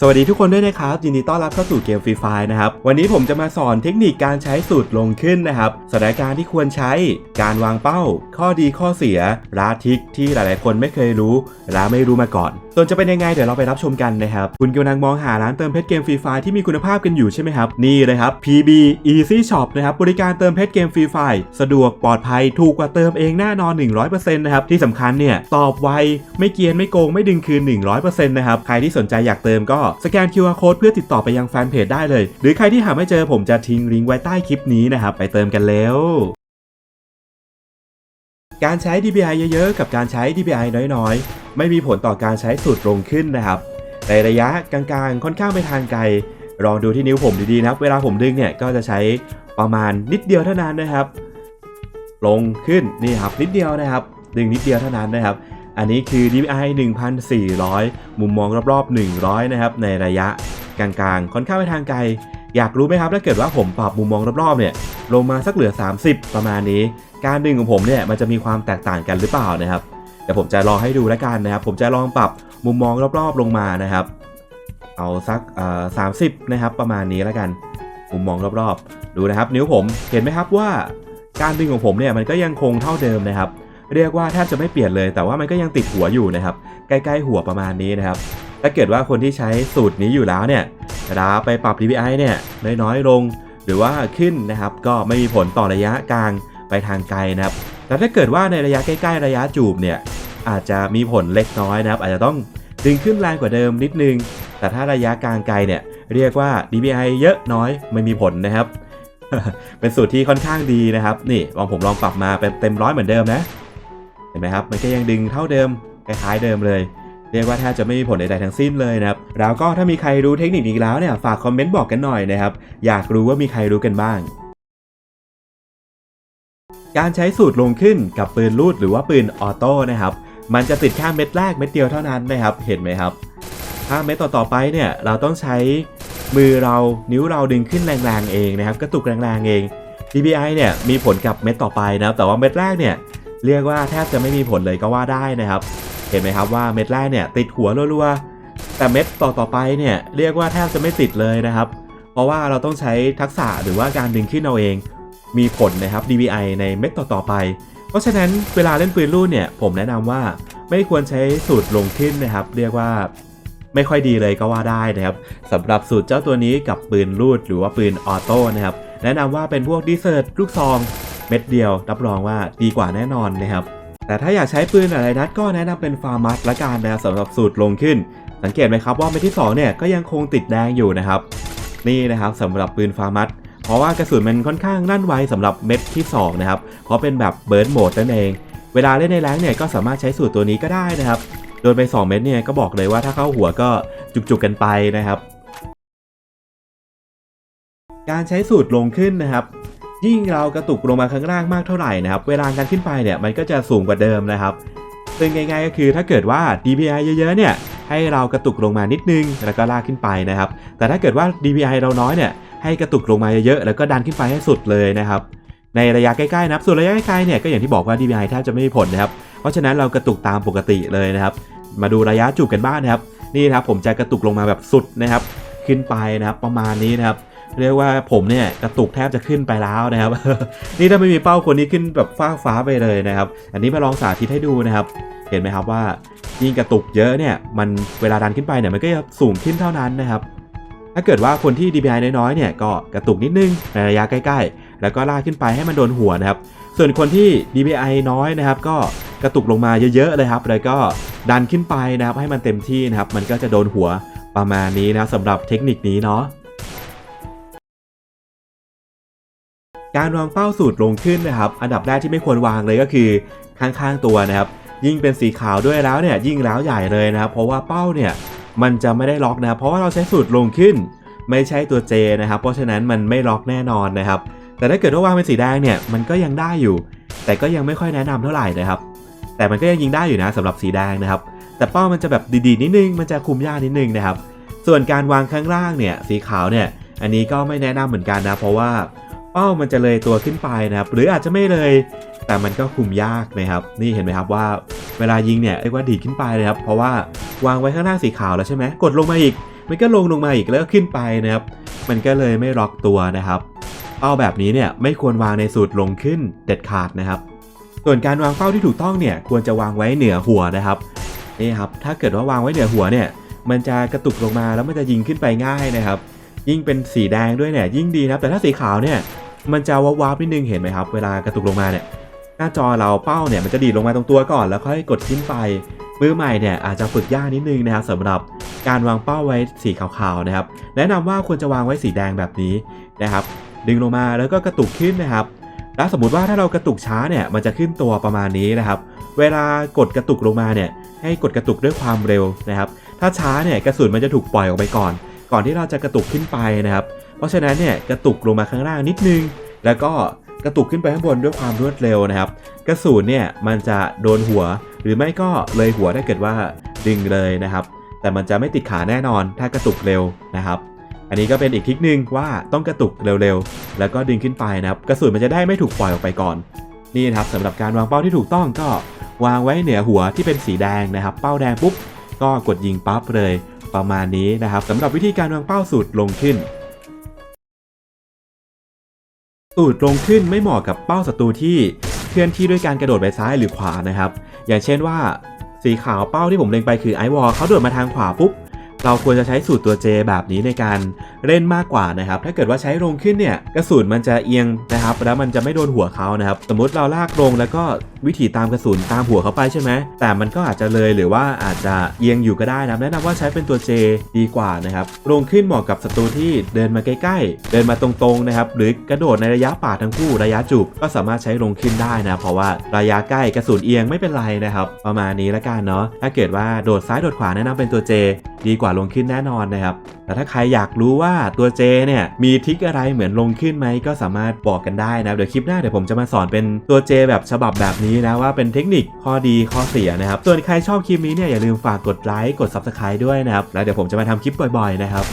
สวัสดีทุกคนด้วยนะครับยินดีต้อนรับเข้าสู่เกมฟรีไฟนะครับวันนี้ผมจะมาสอนเทคนิคการใช้สูตรลงขึ้นนะครับสถานการณ์ที่ควรใช้ การวางเป้า ข้อดีข้อเสีย ราทิกที่หลายๆ คนไม่เคยรู้และไม่รู้มาก่อน ส่วนจะเป็นยังไงเดี๋ยวเราไปรับชมกันนะครับ คุณกำลังมองหาร้านเติมเพชรเกมฟรีไฟที่มีคุณภาพกันอยู่ใช่ไหมครับ นี่เลยครับ PB Easy Shop นะครับบริการเติมเพชรเกมฟรีไฟสะดวกปลอดภัยถูกกว่าเติมเองแน่นอน 100%นะครับที่สำคัญเนี่ยตอบไวไม่เกียนไม่โกงไม่ดึงคืน 100%นะครับใครที่สนใจอยากเติมก็สแกน QR Code เพื่อติดต่อไปยังแฟนเพจได้เลย หรือใครที่หาไม่เจอผมจะทิ้งลิงก์ไว้ใต้คลิปนี้นะครับไปเติมกันแล้วการใช้ DPI เยอะๆ กับการใช้ DPI น้อยๆ ไม่มีผลต่อการใช้สูตรลงขึ้นนะครับ ในระยะกลางๆ ค่อนข้างไปทางไกลลองดูที่นิ้วผมดีๆนะครับ เวลาผมดึงเนี่ยก็จะใช้ประมาณนิดเดียวเท่านั้นนะครับ ลงขึ้นนี่ครับนิดเดียวนะครับ ดึงนิดเดียวเท่านั้นนะครับ อันนี้คือ DPI 1,400 มุมมองรอบๆ 100 นะครับ ในระยะกลางๆ ค่อนข้างไปทางไกล อยากรู้ไหมครับ ถ้าเกิดว่าผมปรับมุมมองรอบๆ เนี่ย ลงมาสักเหลือ 30 ประมาณนี้ การดึงของผมเนี่ยมันจะมีความแตกต่างกันหรือเปล่านะครับ เดี๋ยวผมจะลองให้ดูแล้วกันนะครับ ผมจะลองปรับมุมมองรอบๆลงมานะครับ เอาสักสามสิบนะครับ ประมาณนี้แล้วกัน มุมมองรอบๆ ดูนะครับ นิ้วผมเห็นไหมครับว่าการดึงของผมเนี่ยมันก็ยังคงเท่าเดิมนะครับ เรียกว่าแทบจะไม่เปลี่ยนเลย แต่ว่ามันก็ยังติดหัวอยู่นะครับ ใกล้ๆหัวประมาณนี้นะครับ ถ้าเกิดว่าคนที่ใช้สูตรนี้อยู่แล้วเนี่ยเวลาไปปรับ DPI เนี่ยน้อยๆลง หรือว่าขึ้นนะครับ ก็ไม่มีผลต่อระยะกลางไปทางไกลนะครับ แต่ถ้าเกิดว่าในระยะใกล้ๆระยะจูบเนี่ยอาจจะมีผลเล็กน้อยนะครับ อาจจะต้องดึงขึ้นแรงกว่าเดิมนิดนึง แต่ถ้าระยะกลางไกลเนี่ยเรียกว่า DPI เยอะน้อยไม่มีผลนะครับ เป็นสูตรที่ค่อนข้างดีนะครับ นี่ลองผมลองปรับมาเป็นเต็มร้อยเหมือนเดิมนะ เห็นไหมครับ มันก็ยังดึงเท่าเดิมคล้ายๆเดิมเลย เรียกว่าแทบจะไม่มีผลใดๆทั้งสิ้นเลยนะครับ แล้วก็ถ้ามีใครรู้เทคนิคนี้แล้วเนี่ยฝากคอมเมนต์บอกกันหน่อยนะครับ อยากรู้ว่ามีใครรู้กันบ้าง การใช้สูตรลงขึ้นกับปืนลูดหรือว่าปืนออโต้นะครับ มันจะติดแค่เม็ดแรกเม็ดเดียวเท่านั้นนะครับ เห็นไหมครับ ถ้าเม็ดต่อๆไปเนี่ยเราต้องใช้มือเรานิ้วเราดึงขึ้นแรงๆเองนะครับ กระตุกแรงๆเอง DPI เนี่ยมีผลกับเม็ดต่อไปนะครับแต่ว่าเม็ดแรกเนี่ยเรียกว่าแทบจะไม่มีผลเลยก็ว่าได้นะครับ เห็นไหมครับว่าเม็ดแรกเนี่ยติดหัวรัวๆแต่เม็ดต่อๆไปเนี่ยเรียกว่าแทบจะไม่ติดเลยนะครับ เพราะว่าเราต้องใช้ทักษะหรือว่าการดึงขึ้นเอาเอง มีผลนะครับ DPI ในเม็ดต่อๆไป เพราะฉะนั้นเวลาเล่นปืนลูดเนี่ยผมแนะนำว่าไม่ควรใช้สูตรลงขึ้นนะครับ เรียกว่าไม่ค่อยดีเลยก็ว่าได้นะครับสำหรับสูตรเจ้าตัวนี้กับปืนลูดหรือว่าปืนออโต้นะครับแนะนำว่าเป็นพวกดีเซอร์ลูกซองเม็ดเดียว รับรองว่าดีกว่าแน่นอนนะครับแต่ถ้าอยากใช้ปืนอะไรนัดก็แนะนำเป็นฟาร์มัสละกันนะครับสำหรับสูตรลงขึ้น สังเกตไหมครับว่าเม็ดที่สองเนี่ยก็ยังคงติดแดงอยู่นะครับนี่นะครับสำหรับปืนฟาร์มัส เพราะว่ากระสุนมันค่อนข้างลั่นไวสำหรับเม็ดที่2นะครับเพราะเป็นแบบเบิร์นโหมดนั่นเอง เวลาเล่นในแรงเนี่ยก็สามารถใช้สูตรตัวนี้ก็ได้นะครับ โดนไป 2 เม็ดเนี่ยก็บอกเลยว่าถ้าเข้าหัวก็จุกๆกันไปนะครับ การใช้สูตรลงขึ้นนะครับยิ่งเรากระตุกลงมาข้างล่างมากเท่าไหร่นะครับ เวลาการขึ้นไปเนี่ยมันก็จะสูงกว่าเดิมนะครับซึ่งง่ายๆก็คือถ้าเกิดว่า DPI เยอะๆเนี่ยให้เรากระตุกลงมานิดนึงแล้วก็ลากขึ้นไปนะครับ แต่ถ้าเกิดว่า DPI เราน้อยเนี่ย ให้กระตุกลงมาเยอะๆแล้วก็ดันขึ้นไปให้สุดเลยนะครับในระยะใกล้ๆนะครับส่วนระยะไกลๆเนี่ยก็อย่างที่บอกว่า DPI แทบจะไม่มีผลนะครับเพราะฉะนั้นเรากระตุกตามปกติเลยนะครับ มาดูระยะจูบกันบ้างนะครับนี่นะครับผมจะกระตุกลงมาแบบสุดนะครับ ขึ้นไปนะครับประมาณนี้นะครับเรียกว่าผมเนี่ยกระตุกแทบจะขึ้นไปแล้วนะครับ นี่ถ้าไม่มีเป้าคนนี้ขึ้นแบบฟ้าฟ้าไปเลยนะครับ อันนี้มาลองสาธิตให้ดูนะครับ เห็นไหมครับว่ายิ่งกระตุกเยอะเนี่ยมันเวลาดันขึ้นไปเนี่ยมันก็จะสูงขึ้นเท่านั้นนะครับ ถ้าเกิดว่าคนที่ DPI น้อยๆเนี่ยก็กระตุกนิดนึงในระยะใกล้ ๆ แล้วก็ลากขึ้นไปให้มันโดนหัวนะครับ ส่วนคนที่ DPI น้อยนะครับ ก็กระตุกลงมาเยอะๆเลยครับ แล้วก็ดันขึ้นไปนะครับ ให้มันเต็มที่นะครับ มันก็จะโดนหัวประมาณนี้นะสำหรับเทคนิคนี้เนาะการวางเป้าสูตรลงขึ้นนะครับ อันดับแรกที่ไม่ควรวางเลยก็คือข้างๆตัวนะครับ ยิ่งเป็นสีขาวด้วยแล้วเนี่ยยิ่งแล้วใหญ่เลยนะครับ เพราะว่าเป้าเนี่ย มันจะไม่ได้ล็อกนะครับเพราะว่าเราใช้สูตรลงขึ้น ไม่ใช่ตัว J นะครับ เพราะฉะนั้นมันไม่ล็อกแน่นอนนะครับ แต่ถ้าเกิดว่าวางเป็นสีแดงเนี่ยมันก็ยังได้อยู่ แต่ก็ยังไม่ค่อยแนะนำเท่าไหร่นะครับ แต่มันก็ยังยิงได้อยู่นะสำหรับสีแดงนะครับ แต่เป้ามันจะแบบดีๆนิดนึงมันจะคุมยากนิดนึงนะครับ ส่วนการวางข้างล่างเนี่ยสีขาวเนี่ยอันนี้ก็ไม่แนะนำเหมือนกันนะ เพราะว่าเป้ามันจะเลยตัวขึ้นไปนะครับ หรืออาจจะไม่เลย แต่มันก็คุมยากนะครับ นี่เห็นไหมครับว่าเวลายิงเนี่ยเรียกว่าดีดขึ้นไปเลยครับ เพราะว่าวางไว้ข้างล่างสีขาวแล้วใช่ไหมกดลงมาอีก มันก็ลงลงมาอีกแล้วก็ขึ้นไปนะครับ มันก็เลยไม่ล็อกตัวนะครับ เป้าแบบนี้เนี่ยไม่ควรวางในสูตรลงขึ้นเด็ดขาดนะครับ ส่วนการวางเป้าที่ถูกต้องเนี่ยควรจะวางไว้เหนือหัวนะครับนี่ครับ ถ้าเกิดว่าวางไว้เหนือหัวเนี่ย มันจะกระตุกลงมาแล้วมันจะยิงขึ้นไปง่ายนะครับ ยิ่งเป็นสีแดงด้วยเนี่ยยิ่งดีนะครับ แต่ถ้าสีขาวเนี่ย มันจะวาบๆนิดนึงเห็นไหมครับ เวลากระตุกลงมาเนี่ย หน้าจอเราเป้าเนี่ยมันจะดีดลงมาตรงตัวก่อนแล้วค่อยกดขึ้นไป มือใหม่เนี่ยอาจจะฝึกยากนิดนึงนะครับสำหรับการวางเป้าไว้สีขาวๆนะครับ แนะนำว่าควรจะวางไว้สีแดงแบบนี้นะครับ ดึงลงมาแล้วก็กระตุกขึ้นนะครับ แล้วสมมติว่าถ้าเรากระตุกช้าเนี่ยมันจะขึ้นตัวประมาณนี้นะครับ เวลากดกระตุกลงมาเนี่ยให้กดกระตุกด้วยความเร็วนะครับ ถ้าช้าเนี่ยกระสุนมันจะถูกปล่อยออกไปก่อน ก่อนที่เราจะกระตุกขึ้นไปนะครับ เพราะฉะนั้นเนี่ยกระตุกลงมาข้างล่างนิดนึง แล้วก็ กระตุกขึ้นไปข้างบนด้วยความรวดเร็วนะครับ กระสุนเนี่ยมันจะโดนหัว หรือไม่ก็เลยหัวถ้าเกิดว่าดึงเลยนะครับ แต่มันจะไม่ติดขาแน่นอนถ้ากระตุกเร็วนะครับ อันนี้ก็เป็นอีกทิคนึงว่าต้องกระตุกเร็วๆ แล้วก็ดึงขึ้นไปนะครับ กระสุนมันจะได้ไม่ถูกปล่อยออกไปก่อน นี่นะครับสำหรับการวางเป้าที่ถูกต้องก็วางไว้เหนือหัวที่เป็นสีแดงนะครับ เป้าแดงปุ๊บก็กดยิงปั๊บเลยประมาณนี้นะครับสำหรับวิธีการวางเป้าสูตรลงขึ้น สูตรลงขึ้นไม่เหมาะกับเป้าศัตรูที่เคลื่อนที่ด้วยการกระโดดไปซ้ายหรือขวานะครับ อย่างเช่นว่า สีขาวเป้าที่ผมเล็งไปคือไอวอลเขาโดดมาทางขวาปุ๊บเราควรจะใช้สูตรตัว J แบบนี้ในการเล่นมากกว่านะครับ ถ้าเกิดว่าใช้ลงขึ้นเนี่ยกระสุนมันจะเอียงนะครับ แล้วมันจะไม่โดนหัวเขานะครับ สมมติเราลากลงแล้วก็ วิถีตามกระสุนตามหัวเขาไปใช่ไหมแต่มันก็อาจจะเลยหรือว่าอาจจะเอียงอยู่ก็ได้นะแนะนำว่าใช้เป็นตัว J ดีกว่านะครับลงขึ้นเหมาะกับศัตรูที่เดินมาใกล้ๆ เดินมาตรงๆนะครับหรือกระโดดในระยะป่าทั้งคู่ระยะจูบก็สามารถใช้ลงขึ้นได้นะเพราะว่าระยะใกล้กระสุนเอียงไม่เป็นไรนะครับ ประมาณนี้ละกันเนาะถ้าเกิดว่าโดดซ้ายโดดขวาแนะนำเป็นตัว J ดีกว่าลงขึ้นแน่นอนนะครับแต่ถ้าใครอยากรู้ว่าตัว J เนี่ยมีทิกอะไรเหมือนลงขึ้นไหมก็สามารถบอกกันได้นะเดี๋ยวคลิปหน้าเดี๋ยวผมจะมาสอนเป็นตัว J แบบฉบับแบบนี้นี้นะว่าเป็นเทคนิคข้อดีข้อเสียนะครับ ส่วนใครชอบคลิปนี้เนี่ยอย่าลืมฝากกดไลค์กด Subscribe ด้วยนะครับ แล้วเดี๋ยวผมจะมาทำคลิปบ่อยๆนะครับ